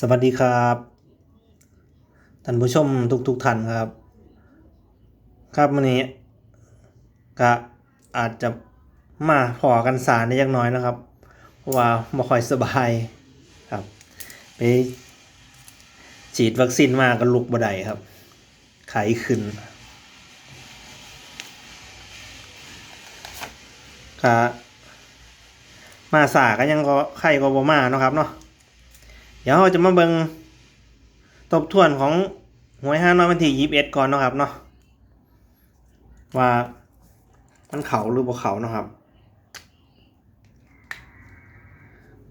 สวัสดีครับท่านผู้ชมทุกทุกๆท่านครับ ครับวันนี้ก็อาจจะมาพอกันสารได้ยักหน้อยนะครับเพราะว่าม่ค่อยสบายครับไปฉีดวัคซีนมาก็ลุกบ่ได้ครับไข้ขึ้นก็มาสาก็ยังก็ไข้ก็บ่มาเนาะครับเนาะ ดี๋ยวเราจะมาเบิงทบทวนของหวยห้าน้อยวันที่ยี่สิบเอ็ดก่อนนะครับเนาะว่ามันเขาหรือบ่เขาเนาะครับ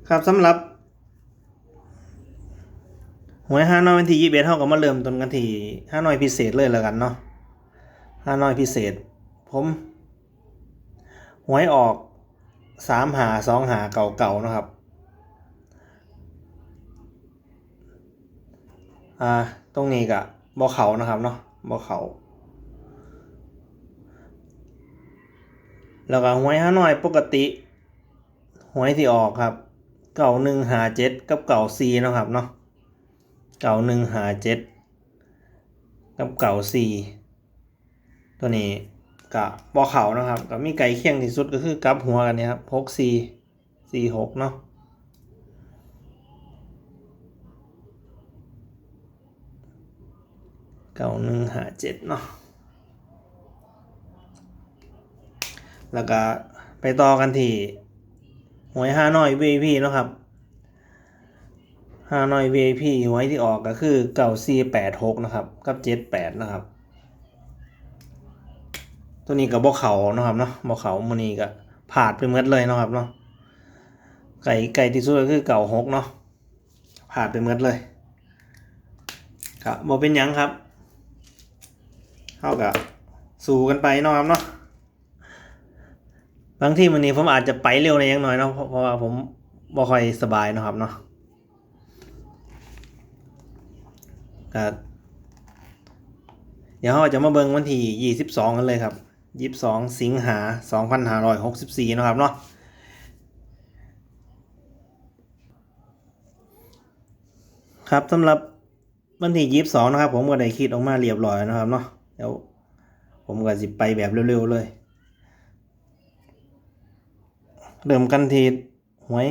ครับสำหรับหวยห้าน้อยวันที่ยี่สิบเอ็ดเขาก็มาเริ่มต้นกันที่ห้าน้อยพิเศษเลยแล้วกันเนาะห้าน้อยพิเศษ ผมหวยออกสามหาสองหาเก่าๆนะครับ อ่าตรงนี้กะบ่เขานะครับเนาะบ่เขา แล้วก็หวยห้าน้อยปกติหวยที่ออกครับ เก่าหนึ่งหาเจ็ดกับเก่าซีนะครับเนาะเก่าหนึ่งหาเจ็ดกับเก่าซีตัวนี้กะบ่เขานะครับก็มีไก่เคียงที่สุดก็คือกับหัวกันเนี่ยครับหกซีซีหกเนาะ เก้าหนึ่งหาเจ็ดเนาะแล้วก็ไปต่อกันที่หวยห้าน้อย VIP เนาะครับห้าน้อย VIP หวยที่ออกก็คือเก้าสี่แปดหกนะครับ กับเจ็ดแปดนะครับ ตัวนี้กับบ่เขาเนาะครับเนาะบ่เขามันนี้ก็ผ่าดไปเมดเลยเนาะครับเนาะไก่ไก่ที่สุดก็คือเก่าหกเนาะผ่าดไปเมดเลยครับบ่เป็นยังครับ เท่ากับสู้กันไปเนาะครับเนาะบางที่วันนี้ผมอาจจะไปเร็วในยังน้อยเนาะเพราะว่าผมบ่ค่อยสบายนะครับเนาะก็เดี๋ยวเราจะมาเบิ่งวันที่ยี่สิบสองกันเลยครับยี่สิบสองสิงหาสองพันห้าร้อยหกสิบสี่นะครับเนาะครับสำหรับวันที่ยี่สิบสองนะครับ ผมก็ได้คิดออกมาเรียบร้อยนะครับเนาะ เดี๋ยวผมก็สิไปแบบเร็วๆเลย เริ่มกันทีหวย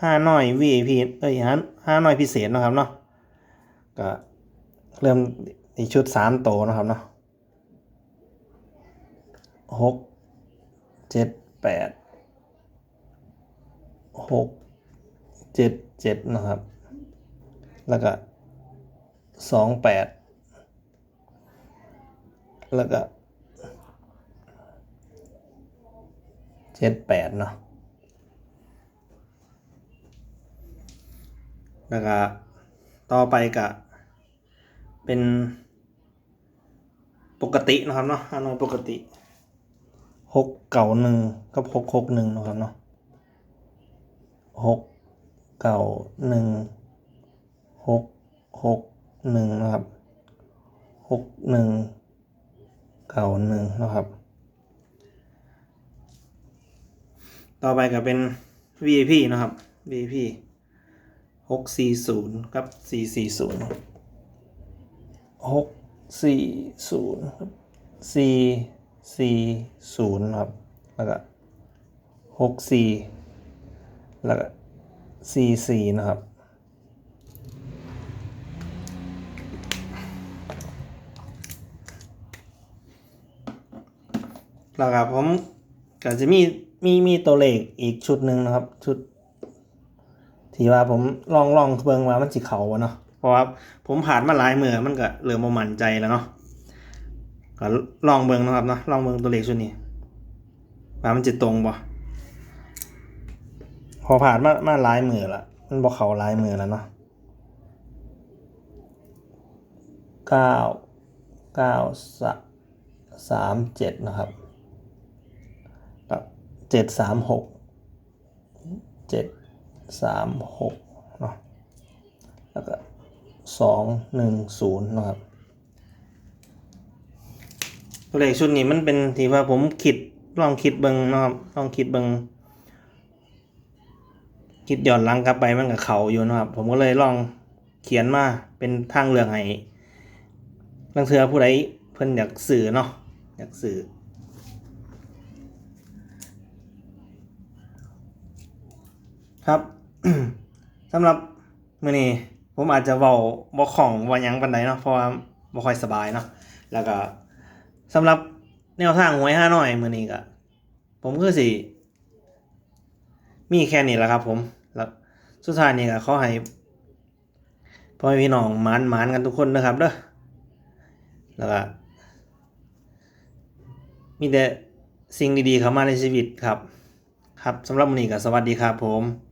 ห้าน้อย VIP เอ้ยห้าห้าน้อยพิเศษนะครับเนาะก็เริ่มที่ชุดสามโตนะครับเนาะหกเจ็ดแปดหกเจ็ดเจ็ดนะครับ แล้วก็สองแปด แล้วก็เจ็ดแปดเนาะแล้วก็ต่อไปก็เป็นปกตินะครับเนาะฮานอยปกติหกเก่าหนึ่งกับหกหกหนึ่งนะครับเนาะหกเก่าหนึ่งหกหกหนึ่งนะครับหกหนึ่ง เก่าหนึ่งนะครับ ต่อไปก็เป็น VIP นะครับ VIP หกสี่ศูนย์กับสี่สี่ศูนย์หกสี่ศูนย์ครับสี่สี่ศูนย์ครับแล้วก็หกสี่แล้วก็สี่สี่นะครับ แล้วครับผมก็จะมีมีมีตัวเลขอีกชุดหนึ่งนะครับ ชุดที่ว่าผมลองลองเบิ่งว่ามันสิเขาวะเนาะเพราะว่าผมผ่านมาหลายมือมันก็เริ่มมั่นใจแล้วเนาะก็ลองเบิ่งนะครับเนาะลองเบิ่งตัวเลขชุดนี้ว่ามันจะตรงบ่พอผ่านมามาหลายมือละมันบ่เขาหลายมือแล้วเนาะเก้าเก้าสะสามเจ็ดนะครับ เจ็ดสามหกเจ็ดสามหกเนาะแล้วก็สองหนึ่งศูนย์นะครับตัวเลขชุดนี้มันเป็นที่ว่าผมคิดลองคิดเบิงเนาะครับลองคิดเบิงคิดย้อนหลังกลับไปมันกับเขาอยู่นะครับ ผมก็เลยลองเขียนมาเป็นทางเลือกให้ลังเทือผู้ใดเพิ่นอยากสื่อเนาะอยากสื่อ ครับสำหรับมื้อนี้ผมอาจจะเว้าบ่คล่องว่าหยังปานใดเนาะเพราะว่าบ่ค่อยสบายเนาะแล้วก็สำหรับแนวทางหวยห้าน้อยมื้อนี้ก็ผมคือสิมีแค่นี้แหละครับผมแล้วสุดท้ายนี่ก็ขอให้พ่อพี่น้องหมานหมานกันทุกคนนะครับเด้อแล้วก็มีแต่สิ่งดีๆเข้ามาในชีวิตครับ ครับสำหรับมื้อนี้ก็สวัสดีครับผม